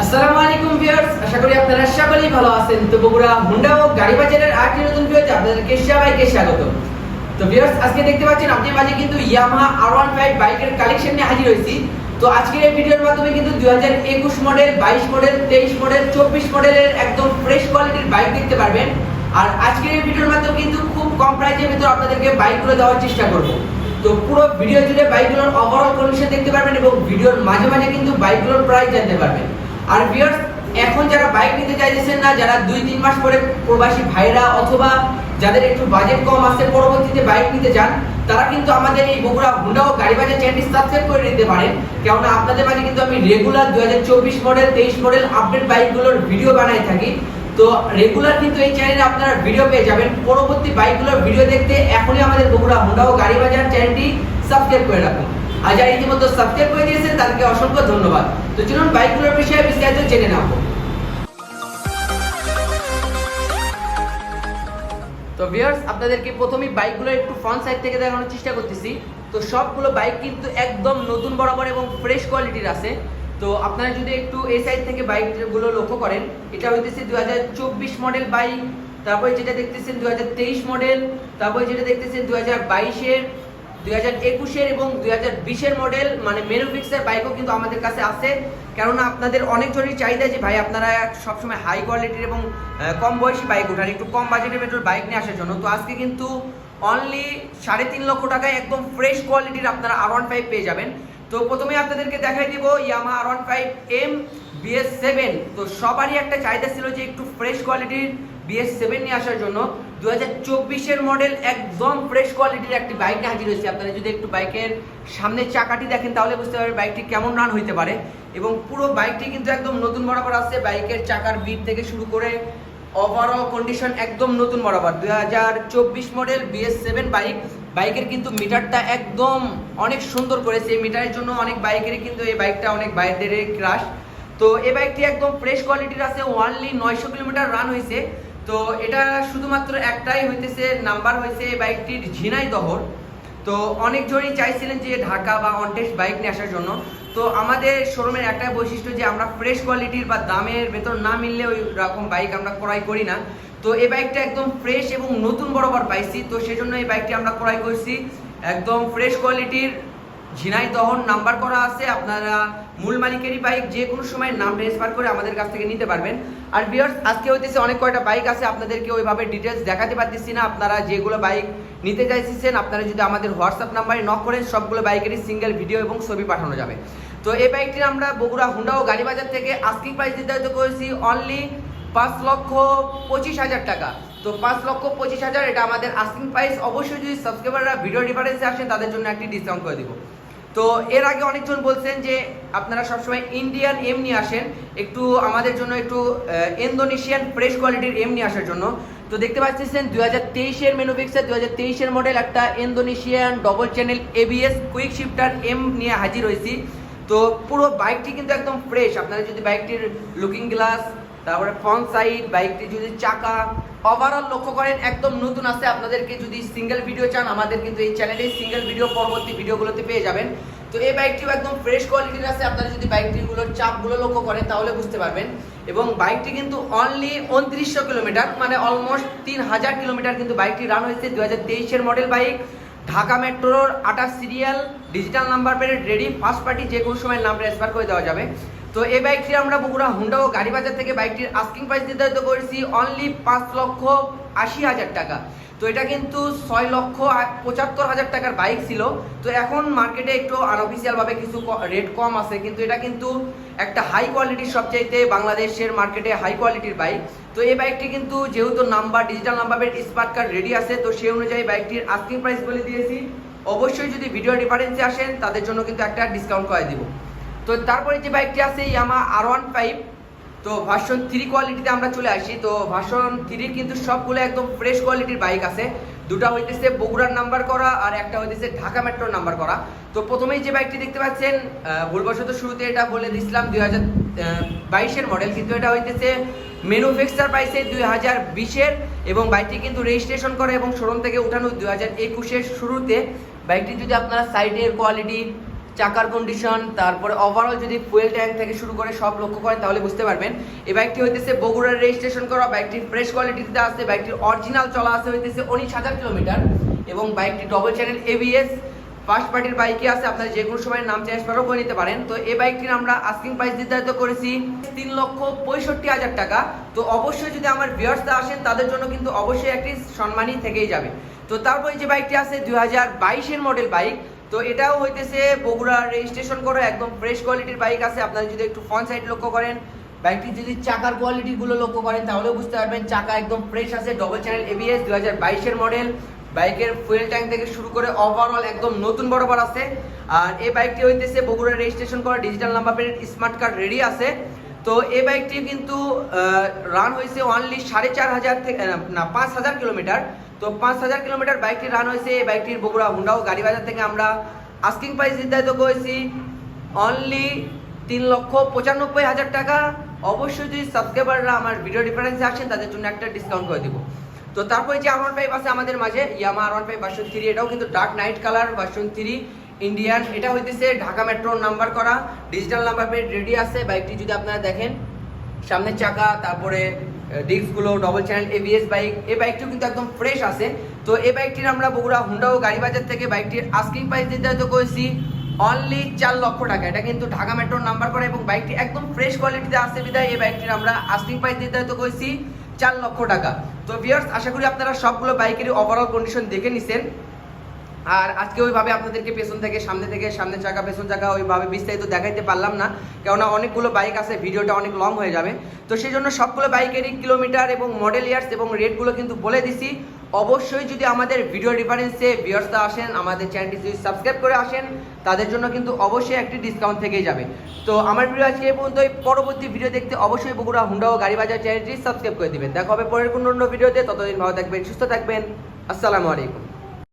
আসসালামু আলাইকুম ভিউয়ার্স, আশা করি আপনারা সকলেই ভালো আছেন। তো বগুড়া, হুন্ডা ও গাড়ি বাজারের নতুন ভিডিওতে আপনাদেরকে সবাইকে স্বাগত। তো ভিউয়ার্স, আজকে দেখতে পাচ্ছেন, আপনাদের মাঝে কিন্তু ইয়ামাহা R15 বাইকের কালেকশন নিয়ে হাজির হয়েছি। তো আজকের এই ভিডিওর মাধ্যমে কিন্তু 2021 মডেল 22 মডেল 23 মডেল 24 মডেলের একদম ফ্রেশ কোয়ালিটির বাইক দেখতে পারবেন। আর আজকের এই ভিডিওর মাধ্যমে কিন্তু খুব কম প্রাইসের ভিতর আপনাদেরকে বাইকগুলো দেওয়ার চেষ্টা করব। তো পুরো ভিডিও জুড়ে বাইকগুলোর ওভারঅল কন্ডিশন দেখতে পারবেন এবং ভিডিওর মাঝে মাঝে কিন্তু বাইকগুলোর প্রাইস জানতে পারবেন। আর ভিউয়ার্স এখন যারা বাইক নিতে চাইতেছেন না, যারা দুই, তিন মাস পরে প্রবাসী ভাইরা অথবা যাদের একটু বাজেট কম আছে, পরবর্তীতে বাইক নিতে চান, তারা কিন্তু আমাদের এই বগুড়া, হুন্ডা ও গাড়ি বাজার চ্যানেলটি সাবস্ক্রাইব করে নিতে পারেন। কেননা আপনাদের মাঝে কিন্তু আমি রেগুলার দু হাজার চব্বিশ মডেল তেইশ মডেল আপডেট বাইকগুলোর ভিডিও বানাই থাকি। তো রেগুলার কিন্তু এই চ্যানেলে আপনারা ভিডিও পেয়ে যাবেন। পরবর্তী বাইকগুলোর ভিডিও দেখতে এখনই আমাদের বগুড়া, হুন্ডা ও গাড়ি বাজার চ্যানেলটি সাবস্ক্রাইব করে রাখুন। আর ইতিমধ্যে সাবস্ক্রাইব করে দিয়েছেন, তাদেরকে অসংখ্য ধন্যবাদ। তো চলুন বাইকগুলোর বিষয়ে বিস্তারিত জেনে নেব তো ভিউয়ার্স আপনাদেরকে প্রথমেই বাইকগুলো একটু ফ্রন্ট সাইড থেকে দেখানোর চেষ্টা করতেছি। তো সবগুলো বাইক কিন্তু একদম নতুন বরাবর এবং ফ্রেশ কোয়ালিটির আছে। তো আপনারা যদি একটু এই সাইড থেকে বাইকগুলো লক্ষ্য করেন, এটা হইতেছে দু হাজার চব্বিশ মডেল বাইক তারপরে যেটা দেখতেছেন দুই হাজার তেইশ মডেল তারপরে যেটা দেখতেছেন দু হাজার বাইশের দুই হাজার একুশের এবং দুই হাজার বিশের মডেল মানে মেরুফিক্সের বাইকও কিন্তু আমাদের কাছে আছে। কেননা আপনাদের অনেক জনের চাহিদা যে, ভাই, আপনারা সবসময় হাই কোয়ালিটির এবং কম বয়সী বাইক ওঠান একটু কম বাজেটের ভেতর বাইক নিয়ে আসার জন্য। তো আজকে কিন্তু অনলি সাড়ে তিন লক্ষ টাকায় একদম ফ্রেশ কোয়ালিটির আপনারা আর ওয়ান ফাইভ পেয়ে যাবেন। তো প্রথমে আপনাদেরকে দেখাই দিব Yamaha R one five M BS seven তো সবারই একটা চাহিদা ছিল যে, একটু ফ্রেশ কোয়ালিটির বিএস সেভেন নিয়ে আসার জন্য দু হাজার চব্বিশের মডেল একদম ফ্রেশ কোয়ালিটির একটি বাইক হাজির হয়েছে। আপনারা যদি একটু বাইকের সামনের চাকাটি দেখেন, তাহলে বুঝতে পারবেন বাইকটি কেমন রান হইতে পারে। এবং পুরো বাইকটি কিন্তু একদম নতুন বরাবর আছে বাইকের চাকার বিট থেকে শুরু করে ওভারঅল কন্ডিশন একদম নতুন বরাবর। দু হাজার চব্বিশ মডেল বিএস সেভেন বাইক বাইকের কিন্তু মিটারটা একদম অনেক সুন্দর করেছে। এই মিটারের জন্য অনেক বাইকেরই কিন্তু এই বাইকটা অনেক বাইকদের ক্রাশ তো এই বাইকটি একদম ফ্রেশ কোয়ালিটির আছে। ওয়ানলি নয়শো কিলোমিটার রান হয়েছে তো এটা শুধুমাত্র একটাই হইতেছে, নাম্বার হয়েছে এই বাইকটির ঝিনাইদহর তো অনেকজনই চাইছিলেন যে ঢাকা বা অনটেস্ট বাইক নিয়ে আসার জন্য। তো আমাদের শোরুমের একটাই বৈশিষ্ট্য যে আমরা ফ্রেশ কোয়ালিটির বা দামের ভেতর না মিললে ওই রকম বাইক আমরা ক্রয় করি না। তো এই বাইকটা একদম ফ্রেশ এবং নতুন বরাবর পাইছি। তো সেজন্য এই বাইকটি আমরা ক্রয় করছি। একদম ফ্রেশ কোয়ালিটির ঝিনাইদহন নাম্বার করা আছে, আপনারা মূল মালিকেরই বাইক যে কোনো সময় নাম ট্রান্সফার করে আমাদের কাছ থেকে নিতে পারবেন। আর বিয়ার্স আজকে হইতেছে অনেক কয়টা বাইক আছে, আপনাদেরকে ওইভাবে ডিটেলস দেখাতে পারতেছি না। আপনারা যেগুলো বাইক নিতে চাইছেন আপনারা যদি আমাদের হোয়াটসঅ্যাপ নাম্বারে নক করেন, সবগুলো বাইকেরই সিঙ্গেল ভিডিও এবং ছবি পাঠানো যাবে। তো এই বাইকটি আমরা বগুড়া, হুন্ডা ও গাড়ি বাজার থেকে আস্কিং প্রাইস নির্ধারিত করেছি অনলি পাঁচ লক্ষ পঁচিশ হাজার টাকা। তো পাঁচ লক্ষ পঁচিশ হাজার, এটা আমাদের আস্কিং প্রাইস অবশ্যই যদি সাবস্ক্রাইবাররা ভিডিও ডিফারেন্সে আসেন তাদের জন্য একটি ডিসকাউন্ট করে দিব। তো এর আগে অনেকজন বলছেন যে আপনারা সবসময় ইন্ডিয়ান এম নিয়ে আসেন, একটু আমাদের জন্য একটু ইন্দোনেশিয়ান ফ্রেশ কোয়ালিটির এম নিয়ে আসার জন্য। তো দেখতে পাচ্ছেন দুই হাজার তেইশের মেনুফিক্সের দু হাজার তেইশের মডেল একটা Indonesian double channel ABS quick shifter M নিয়ে হাজির হয়েছি। তো পুরো বাইকটি কিন্তু একদম ফ্রেশ আপনারা যদি বাইকটির লুকিং গ্লাস তারপরে ফ্রন্ট সাইড বাইকটি যদি চাকা ওভারঅল লক্ষ্য করেন, একদম নতুন আছে। আপনাদেরকে যদি সিঙ্গেল ভিডিও চান, আমাদের কিন্তু এই চ্যানেলে সিঙ্গেল ভিডিও পরবর্তী ভিডিওগুলোতে পেয়ে যাবেন। তো এই বাইকটিও একদম ফ্রেশ কোয়ালিটির আছে। আপনারা যদি বাইকটিগুলোর চাপগুলো লক্ষ্য করেন, তাহলে বুঝতে পারবেন। এবং বাইকটি কিন্তু অনলি উনত্রিশশো কিলোমিটার মানে অলমোস্ট তিন হাজার কিলোমিটার কিন্তু বাইকটি রান হয়েছে। দু হাজার মডেল বাইক ঢাকা মেট্রোর আঠাশ serial digital number plate ready first party যে কোনো সময় নাম ট্রান্সফার করে দেওয়া যাবে। তো এই বাইকটি আমরা বগুড়া হুন্ডা ও গাড়ি বাজার থেকে বাইকটির আস্কিং প্রাইস নির্ধারিত করেছি অনলি পাঁচ লক্ষ আশি হাজার টাকা। তো এটা কিন্তু ছয় লক্ষ পঁচাত্তর হাজার টাকার বাইক ছিল। তো এখন মার্কেটে একটু আনঅফিসিয়াল ভাবে কিছু রেট কম আছে, কিন্তু এটা কিন্তু একটা হাই কোয়ালিটির সবচাইতে বাংলাদেশের মার্কেটে হাই কোয়ালিটির বাইক তো এই বাইকটি কিন্তু যেহেতু নাম্বার ডিজিটাল নাম্বারের স্মার্ট কার্ড রেডি আছে, তো সেই অনুযায়ী বাইকটির আস্কিং প্রাইস বলে দিয়েছি। অবশ্যই যদি ভিডিও ডিফারেন্সে আসেন, তাদের জন্য কিন্তু একটা ডিসকাউন্ট করে দিব। তো তারপরে যে বাইকটি আছে ইয়ামা আর ওয়ান ফাইভ তো ভার্সন থ্রি কোয়ালিটিতে আমরা চলে আসি। তো ভার্সন থ্রির কিন্তু সবগুলো একদম ফ্রেশ কোয়ালিটির বাইক আছে। দুটা হইতেছে বগুড়ার নাম্বার করা আর একটা হইতেছে ঢাকা মেট্রোর নাম্বার করা। তো প্রথমেই যে বাইকটি দেখতে পাচ্ছেন ভুলবশত শুরুতে এটা বলে দিছিলাম দুই হাজার বাইশের মডেল কিন্তু এটা হইতেছে ম্যানুফ্যাকচার পাইছে দুই হাজার বিশের এবং বাইকটি কিন্তু রেজিস্ট্রেশন করে এবং শোরুম থেকে উঠানো দুই হাজার একুশের শুরুতে। বাইকটি যদি আপনারা সাইডের কোয়ালিটি চাকার কন্ডিশন তারপরে ওভারঅল যদি ফুয়েল ট্যাঙ্ক থেকে শুরু করে সব লক্ষ্য করেন তাহলে বুঝতে পারবেন। এই বাইকটি হইতেছে বগুড়ার রেজিস্ট্রেশন করা বাইকটির ফ্রেশ কোয়ালিটিতে আছে বাইকটির অরিজিনাল চলা আছে হইতেছে উনিশ হাজার কিলোমিটার এবং বাইকটি ডবল চ্যানেল এবিএস ফার্স্ট পার্টির বাইকে আছে, আপনারা যে কোনো সময় নাম ট্রান্সফারও করে নিতে পারেন। তো এই বাইকটির আমরা আস্কিং প্রাইস নির্ধারিত করেছি তিন লক্ষ পঁয়ষট্টি হাজার টাকা। তো অবশ্যই যদি আমার ভিউয়ার্সরা আসেন, তাদের জন্য কিন্তু অবশ্যই একটি সম্মানই থেকেই যাবে। তো তারপরে যে বাইকটি আছে দুই হাজার বাইশের মডেল বাইক তো এটাও হইতেছে বগুড়া রেজিস্ট্রেশন করা একদম ফ্রেশ কোয়ালিটির বাইক আছে। আপনারা যদি একটু ফ্রন্ট সাইড লক্ষ্য করেন বাইকটি যদি চাকার কোয়ালিটি গুলো লক্ষ্য করেন, তাহলেও বুঝতে পারবেন চাকা একদম ফ্রেশ আছে ডবল চ্যানেল এবিএস দুই হাজার বাইশের মডেল বাইকের ফুয়েল ট্যাঙ্ক থেকে শুরু করে ওভারঅল একদম নতুন বরাবর আছে। আর এই বাইকটি হইতেছে বগুড়া রেজিস্ট্রেশন করা digital number plate smart card ready আছে। তো এই বাইকটি কিন্তু রান হয়েছে অনলি সাড়ে চার হাজার থেকে না, পাঁচ হাজার কিলোমিটার। তো পাঁচ হাজার কিলোমিটার বাইকটি রান হয়েছে। এই বাইকটির বগুড়া হুন্ডাও গাড়ি বাজার থেকে আমরা আস্কিং প্রাইস নির্ধারিত করেছি অনলি তিন লক্ষ পঁচানব্বই হাজার টাকা। অবশ্যই যদি সাবস্ক্রাইবাররা আমার ভিডিও ডিফারেন্সে আসেন, তাদের জন্য একটা ডিসকাউন্ট করে দিব। তো তারপরে যে আর ওয়ান ফাইভ আছে আমাদের মাঝে Yamaha R one five version three এটাও কিন্তু dark knight colour version three Indian, এটা হইতেছে ঢাকা মেট্রোর নাম্বার করা। ডিজিটাল নাম্বার প্লেট রেডি আছে বাইকটি যদি আপনারা দেখেন। সামনের চাকা, তারপরে ডিস্কগুলো ডবল চ্যানেল এবিএস বাইক এই বাইকটিও কিন্তু একদম ফ্রেশ আছে। তো এই বাইকটির আমরা বগুড়া হুন্ডা ও গাড়ি বাজার থেকে বাইকটির আস্কিং প্রাইস নির্ধারিত করেছি অনলি চার লক্ষ টাকা। এটা কিন্তু ঢাকা মেট্রোর নাম্বার করা এবং বাইকটি একদম ফ্রেশ কোয়ালিটিতে আছে বিধায় এই বাইকটির আমরা আস্কিং প্রাইস নির্ধারিত করেছি চার লক্ষ টাকা। তো ভিউয়ার্স আশা করি আপনারা সবগুলো বাইকেরই ওভারঅল কন্ডিশন দেখে নিছেন। আর আজকে ওইভাবে আপনাদেরকে পেছন থেকে, সামনে থেকে, সামনে চাকা, পেছন চাকা, ওইভাবে বিস্তারিত দেখাইতে পারলাম না। কেননা অনেকগুলো বাইক আছে, ভিডিওটা অনেক লং হয়ে যাবে। তো সেই জন্য সবগুলো বাইকেরই কিলোমিটার এবং মডেল ইয়ার্স এবং রেটগুলো কিন্তু বলে দিছি। অবশ্যই যদি আমাদের ভিডিও রেফারেন্সে ভিউয়ার্সটা আসেন, আমাদের চ্যানেলটি যদি সাবস্ক্রাইব করে আসেন, তাদের জন্য কিন্তু অবশ্যই একটি ডিসকাউন্ট থেকেই যাবে। তো আমার ভিডিও আজকে এই পর্যন্তই। পরবর্তী ভিডিও দেখতে অবশ্যই বগুড়া হুন্ডা ও গাড়ি বাজার চ্যানেলটি সাবস্ক্রাইব করে দেবেন। দেখা হবে পরের কোনো অন্য ভিডিওতে ততদিন ভালো থাকবেন, সুস্থ থাকবেন। আসসালামু আলাইকুম।